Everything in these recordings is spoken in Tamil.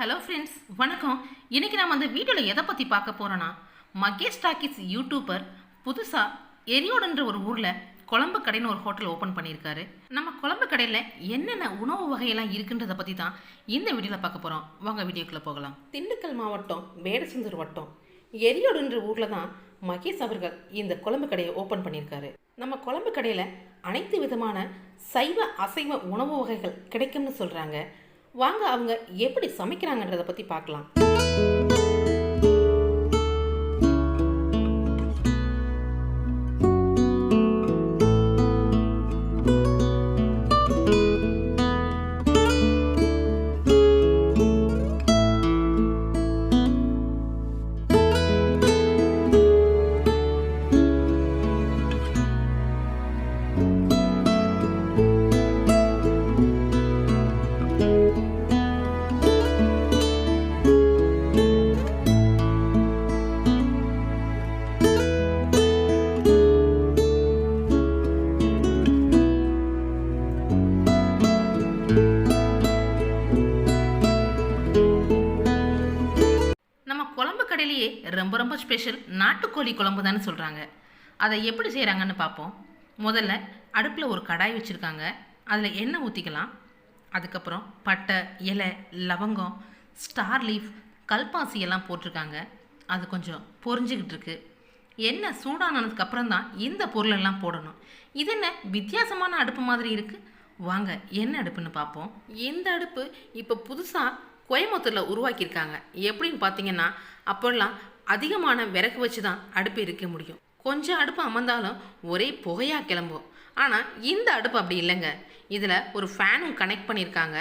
ஹலோ ஃப்ரெண்ட்ஸ் வணக்கம். இன்றைக்கி நம்ம அந்த வீடியோவில் எதை பற்றி பார்க்க போகிறோன்னா மகேஷ் டாக்கிஸ் யூடியூபர் புதுசாக எரியோடுன்ற ஒரு ஊரில் குழம்பு கடைன்னு ஒரு ஹோட்டல் ஓப்பன் பண்ணியிருக்காரு. நம்ம குழம்பு கடையில் என்னென்ன உணவு வகையெல்லாம் இருக்குன்றதை பற்றி தான் இந்த வீடியோவில் பார்க்க போகிறோம் வாங்க வீடியோக்குள்ளே போகலாம். திண்டுக்கல் மாவட்டம் வேடசந்தூர் வட்டம். எரியோடுன்ற ஊரில் தான் மகேஷ் அவர்கள் இந்த குழம்பு கடையை ஓப்பன் பண்ணியிருக்காரு. நம்ம குழம்பு கடையில் அனைத்து விதமான சைவ அசைவ உணவு வகைகள் கிடைக்கும்னு சொல்கிறாங்க வாங்க அவங்க எப்படி சமைக்கிறாங்கன்றதை பற்றி பார்க்கலாம். ரொம்ப ஸ்பெஷல் நாட்டுக்கோழி குழம்பு தானே சொல்கிறாங்க அதை எப்படி செய்கிறாங்கன்னு பார்ப்போம். முதல்ல அடுப்பில் ஒரு கடாய் வச்சுருக்காங்க. அதில் எண்ணெய் ஊற்றிக்கலாம் அதுக்கப்புறம் பட்டை இலை லவங்கம் ஸ்டார் லீஃப் கல்பாசி எல்லாம் போட்டிருக்காங்க. அது கொஞ்சம் பொறிஞ்சிக்கிட்டு இருக்கு. எண்ணெய் சூடானதுக்கப்புறம் தான் இந்த பொருளெல்லாம் போடணும். இது என்ன வித்தியாசமான அடுப்பு மாதிரி இருக்குது வாங்க என்ன அடுப்புன்னு பார்ப்போம். இந்த அடுப்பு இப்போ புதுசாக கோயம்புத்தூரில் உருவாக்கியிருக்காங்க. எப்படின்னு பார்த்தீங்கன்னா அப்போல்லாம் அதிகமான விறகு வச்சு தான் அடுப்பு இருக்க முடியும். கொஞ்சம் அடுப்பு அமர்ந்தாலும் ஒரே புகையாக கிளம்பும். ஆனால் இந்த அடுப்பு அப்படி இல்லைங்க. இதில் ஒரு ஃபேனும் கனெக்ட் பண்ணியிருக்காங்க.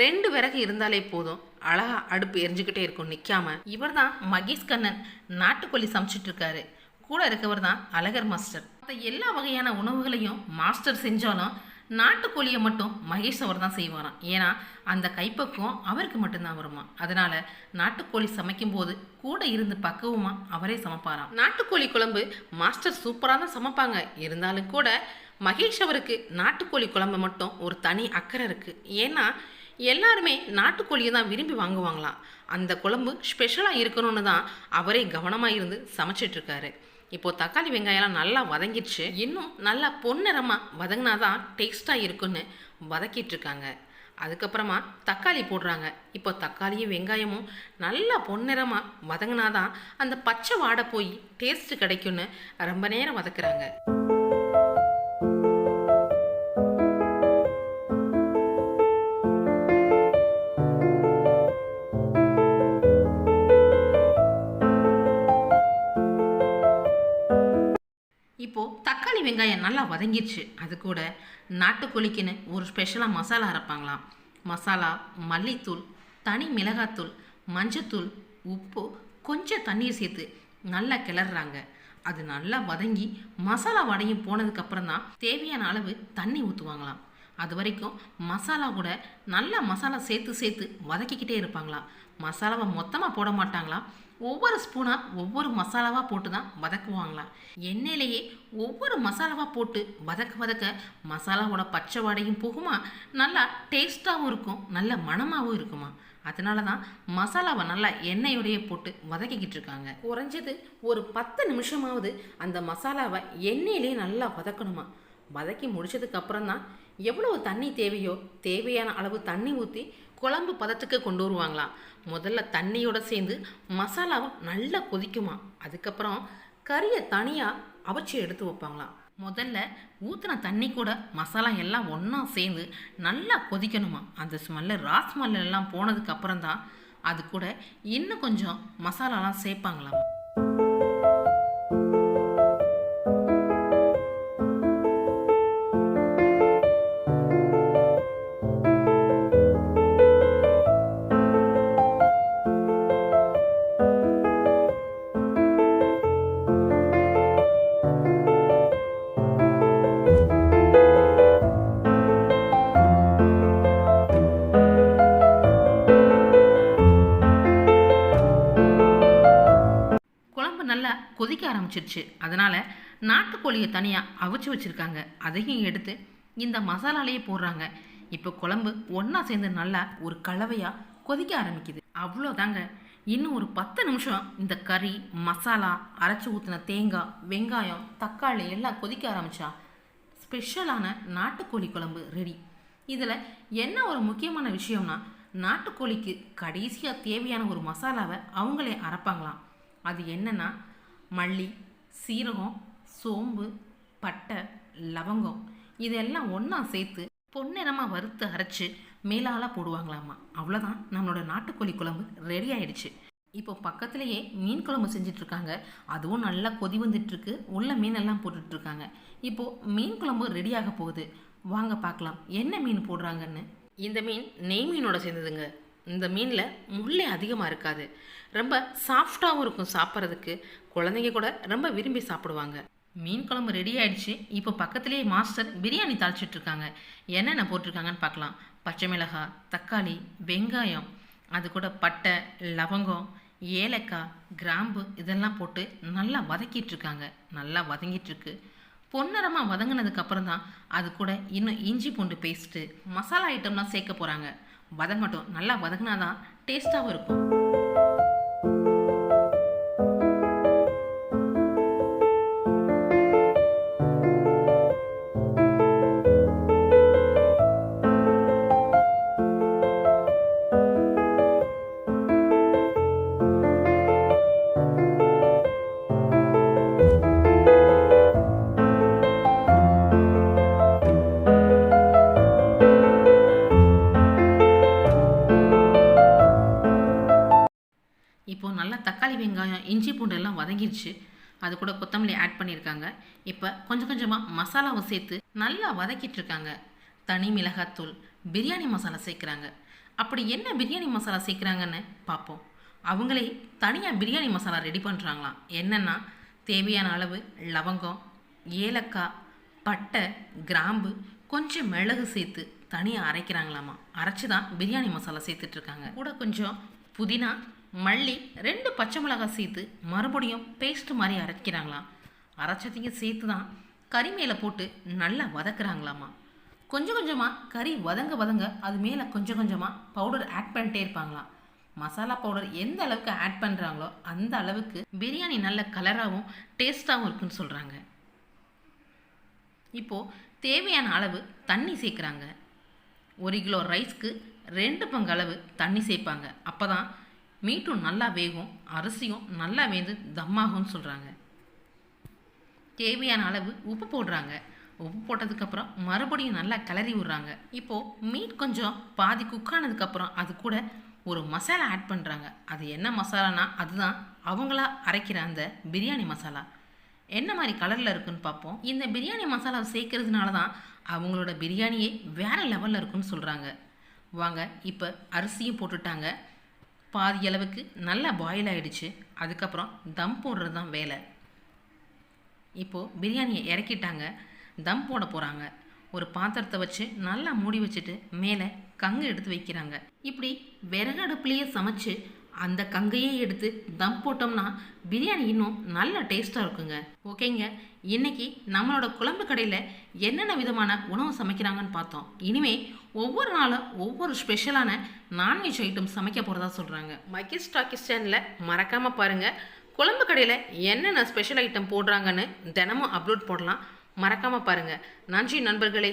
ரெண்டு விறகு இருந்தாலே போதும். அழகாக அடுப்பு எரிஞ்சுக்கிட்டே இருக்கும் நிற்காம இவர் தான் மகேஷ் கண்ணன் நாட்டுக்கோழி சமைச்சிட்டு இருக்காரு. கூட இருக்கவர் தான் அழகர் மாஸ்டர். மற்ற எல்லா வகையான உணவுகளையும் மாஸ்டர் செஞ்சாலும் நாட்டுக்கோழியை மட்டும் மகேஷ் அவர் தான் செய்வாராம். ஏன்னா அந்த கைப்பக்குவம் அவருக்கு மட்டும்தான் வருமா? அதனால நாட்டுக்கோழி சமைக்கும் போது கூட இருந்து பக்குவமா அவரே சமைப்பாராம். நாட்டுக்கோழி குழம்பு மாஸ்டர் சூப்பராக தான் சமைப்பாங்க. இருந்தாலும் கூட மகேஷ் அவருக்கு நாட்டுக்கோழி குழம்பு மட்டும் ஒரு தனி அக்கறை இருக்கு. ஏன்னா எல்லாருமே நாட்டுக்கோழியை தான் விரும்பி வாங்குவாங்களாம். அந்த குழம்பு ஸ்பெஷலாக இருக்கணும்னு தான் அவரே கவனமாக இருந்து சமைச்சிட்டு இப்போ தக்காளி வெங்காயம்லாம் நல்லா வதங்கிடுச்சு. இன்னும் நல்லா பொன்னிறமாக வதங்கினாதான் டேஸ்ட்டாக இருக்குன்னு வதக்கிட்டு இருக்காங்க அதுக்கப்புறமா தக்காளி போடுறாங்க. இப்போ தக்காளியும் வெங்காயமும் நல்லா பொன்னிறமாக வதங்கினாதான் அந்த பச்சை வாடை போய் டேஸ்ட்டு கிடைக்கும்னு ரொம்ப நேரம் வதக்குறாங்க. இப்போது தக்காளி வெங்காயம் நல்லா வதங்கிடுச்சு அது கூட நாட்டுக்கோழிக்குன்னு ஒரு ஸ்பெஷலாக மசாலா அரைப்பாங்களாம். மசாலா மல்லித்தூள் தனி மிளகாத்தூள் மஞ்சத்தூள் உப்பு கொஞ்சம் தண்ணீர் சேர்த்து நல்லா கிளறாங்க அது நல்லா வதங்கி மசாலா வடையும் போனதுக்கப்புறம் தான் தேவையான அளவு தண்ணி ஊற்றுவாங்களாம் அது வரைக்கும் மசாலா கூட நல்லா மசாலா சேர்த்து சேர்த்து வதக்கிக்கிட்டே இருப்பாங்களாம். மசாலாவை மொத்தமாக போட மாட்டாங்களாம். ஒவ்வொரு ஸ்பூனாக ஒவ்வொரு மசாலாவாக போட்டு தான் வதக்குவாங்களாம். எண்ணெயிலேயே ஒவ்வொரு மசாலாவாக போட்டு வதக்க வதக்க மசாலாவோட பச்சை வாடையும் போகுமா? நல்லா டேஸ்ட்டாகவும் இருக்கும். நல்ல மணமாகவும் இருக்குமா அதனால தான் மசாலாவை நல்லா எண்ணெயோடையே போட்டு வதக்கிக்கிட்டு இருக்காங்க. குறைஞ்சது ஒரு பத்து நிமிஷமாவது அந்த மசாலாவை எண்ணெயிலே நல்லா வதக்கணுமா வதக்கி முடிச்சதுக்கு அப்புறம் தான் எவ்வளவு தண்ணி தேவையோ தேவையான அளவு தண்ணி ஊற்றி குழம்பு பதத்துக்கு கொண்டு வருவாங்களாம். முதல்ல தண்ணியோட சேர்ந்து மசாலாவும் நல்லா கொதிக்குமா அதுக்கப்புறம் கறியை தனியாக அவிச்சு எடுத்து வைப்பாங்களாம். முதல்ல ஊற்றின தண்ணி கூட மசாலா எல்லாம் ஒன்றா சேர்ந்து நல்லா கொதிக்கணுமா அந்த ஸ்மெல்லு ரா ஸ்மெல் போனதுக்கு அப்புறம் தான் அது கூட இன்னும் கொஞ்சம் மசாலாலாம் சேர்ப்பாங்களாம். கொதிக்க ஆரம்பிச்சிருச்சு. அதனால் நாட்டுக்கோழியை தனியாக அவிச்சு வச்சுருக்காங்க. அதையும் எடுத்து இந்த மசாலாலேயே போடுறாங்க. இப்போ குழம்பு ஒன்றா சேர்ந்து நல்லா ஒரு கலவையாக கொதிக்க ஆரம்பிக்குது. அவ்வளோதாங்க. இன்னும் ஒரு பத்து நிமிஷம் இந்த கறி மசாலா அரைச்சி ஊற்றின தேங்காய் வெங்காயம் தக்காளி எல்லாம் கொதிக்க ஆரம்பித்தா ஸ்பெஷலான நாட்டுக்கோழி குழம்பு ரெடி. இதில் என்ன ஒரு முக்கியமான விஷயம்னா நாட்டுக்கோழிக்கு கடைசியாக தேவையான ஒரு மசாலாவை அவங்களே அரைப்பாங்களாம். அது என்னென்னா மல்லி சீரகம் சோம்பு பட்டை லவங்கம் இதெல்லாம் ஒன்றா சேர்த்து பொன்னிறமாக வறுத்து அரைச்சி மேலால போடுவாங்களாமா. அவ்வளோதான் நம்மளோட நாட்டுக்கோழி குழம்பு ரெடி ஆயிடுச்சு. இப்போ பக்கத்துலேயே மீன் குழம்பு செஞ்சிட்ருக்காங்க. அதுவும் நல்லா கொதி வந்துட்டுருக்கு உள்ள மீனெல்லாம் போட்டுட்ருக்காங்க. இப்போது மீன் குழம்பு ரெடியாக போகுது. வாங்க பார்க்கலாம். என்ன மீன் போடுறாங்கன்னு? இந்த மீன் நெய் மீனோட சேர்ந்ததுங்க. இந்த மீனில் முள்ளே அதிகமாக இருக்காது. ரொம்ப சாஃப்டாகவும் இருக்கும் சாப்பிட்றதுக்கு. குழந்தைங்க கூட ரொம்ப விரும்பி சாப்பிடுவாங்க. மீன் குழம்பு ரெடி ஆயிடுச்சு. இப்போ பக்கத்துலேயே மாஸ்டர் பிரியாணி தாளிச்சிட்டு இருக்காங்க என்னென்ன போட்டிருக்காங்கன்னு பார்க்கலாம். பச்சை மிளகாய் தக்காளி வெங்காயம் அது கூட பட்டை லவங்கம் ஏலக்காய் கிராம்பு இதெல்லாம் போட்டு நல்லா வதக்கிட்டு இருக்காங்க நல்லா வதங்கிட்டு இருக்கு பொன்னரமாக வதங்கினதுக்கப்புறம் தான் அது கூட இன்னும் இஞ்சி பூண்டு பேஸ்ட்டு மசாலா ஐட்டம்லாம் சேர்க்க போகிறாங்க வதங்கட்டும். நல்லா வதங்கினா தான் டேஸ்ட்டாகவும் இருக்கும். வெங்காயம் இஞ்சி பூண்டு எல்லாம் வதங்கிருச்சு. அது கூட கொத்தமல்லி ஆட் பண்ணியிருக்காங்க. இப்போ கொஞ்சம் கொஞ்சமாக மசாலாவை சேர்த்து நல்லா வதக்கிட்டு இருக்காங்க தனி மிளகாத்தூள் பிரியாணி மசாலா சேர்க்குறாங்க. அப்படி என்ன பிரியாணி மசாலா சேர்க்குறாங்கன்னு பார்ப்போம் அவங்களே தனியாக பிரியாணி மசாலா ரெடி பண்ணுறாங்களாம் என்னென்னா தேவையான அளவு லவங்கம் ஏலக்காய் பட்டை கிராம்பு கொஞ்சம் மிளகு சேர்த்து தனியாக அரைக்கிறாங்களாமா. அரைச்சி தான் பிரியாணி மசாலா சேர்த்துட்ருக்காங்க கூட கொஞ்சம் புதினா மல்லி ரெண்டு பச்சை மிளகாய் சேர்த்து மறுபடியும் பேஸ்ட் மாதிரி அரைக்கிறாங்களாம். அரைச்சதையும் சேர்த்து தான் கறி மேலே போட்டு நல்லா வதக்குறாங்களாமா. கொஞ்சம் கொஞ்சமாக கறி வதங்க வதங்க அது மேலே கொஞ்சம் கொஞ்சமாக பவுடர் ஆட் பண்ணிட்டே இருப்பாங்களாம். மசாலா பவுடர் எந்த அளவுக்கு ஆட் பண்ணுறாங்களோ அந்த அளவுக்கு பிரியாணி நல்ல கலராகவும் டேஸ்ட்டாகவும் இருக்குன்னு சொல்கிறாங்க இப்போது தேவையான அளவு தண்ணி சேர்க்குறாங்க. ஒரு கிலோ ரைஸ்க்கு ரெண்டு பங்கு அளவு தண்ணி சேர்ப்பாங்க அப்போ தான் மீட்டும் நல்லா வேகும் அரிசியும் நல்லா வேந்து தம்மாகும்னு சொல்கிறாங்க தேவையான அளவு உப்பு போடுறாங்க. உப்பு போட்டதுக்கப்புறம் மறுபடியும் நல்லா கிளறி விட்றாங்க. இப்போது மீட் கொஞ்சம் பாதி குக் ஆனதுக்கப்புறம் அது கூட ஒரு மசாலா ஆட் பண்ணுறாங்க அது என்ன மசாலானா அதுதான் அவங்களா அரைக்கிற அந்த பிரியாணி மசாலா. என்ன மாதிரி கலரில் இருக்குன்னு பார்ப்போம். இந்த பிரியாணி மசாலாவை சேர்க்கறதுனால தான் அவங்களோட பிரியாணியே வேறு லெவலில் இருக்குன்னு சொல்கிறாங்க வாங்க இப்போ அரிசியும் போட்டுட்டாங்க. பாதி அளவுக்கு நல்லா பாயில் ஆகிடுச்சு அதுக்கப்புறம் தம் போடுறது தான் வேலை. இப்போது பிரியாணியை இறக்கிட்டாங்க. தம் போட போகிறாங்க ஒரு பாத்திரத்தை வச்சு நல்லா மூடி வச்சுட்டு மேலே கங்கு எடுத்து வைக்கிறாங்க. இப்படி விறகு அடுப்புலேயே சமைச்சு அந்த கங்கையே எடுத்து தம் போட்டோம்னா பிரியாணி இன்னும் நல்ல டேஸ்ட்டாக இருக்குங்க. ஓகேங்க. இன்னைக்கு நம்மளோட குழம்பு கடையில் என்னென்ன விதமான உணவு சமைக்கிறாங்கன்னு பார்த்தோம். இனிமேல் ஒவ்வொரு நாளும் ஒவ்வொரு ஸ்பெஷலான நான்வெஜ் ஐட்டம் சமைக்க போகிறதா சொல்கிறாங்க மகிஸ் டாக்கிஸ் சேனலில் மறக்காமல் பாருங்கள் குழம்பு கடையில் என்னென்ன ஸ்பெஷல் ஐட்டம் போடுறாங்கன்னு தினமும் அப்லோட் போடலாம். மறக்காமல் பாருங்கள் நன்றி நண்பர்களே.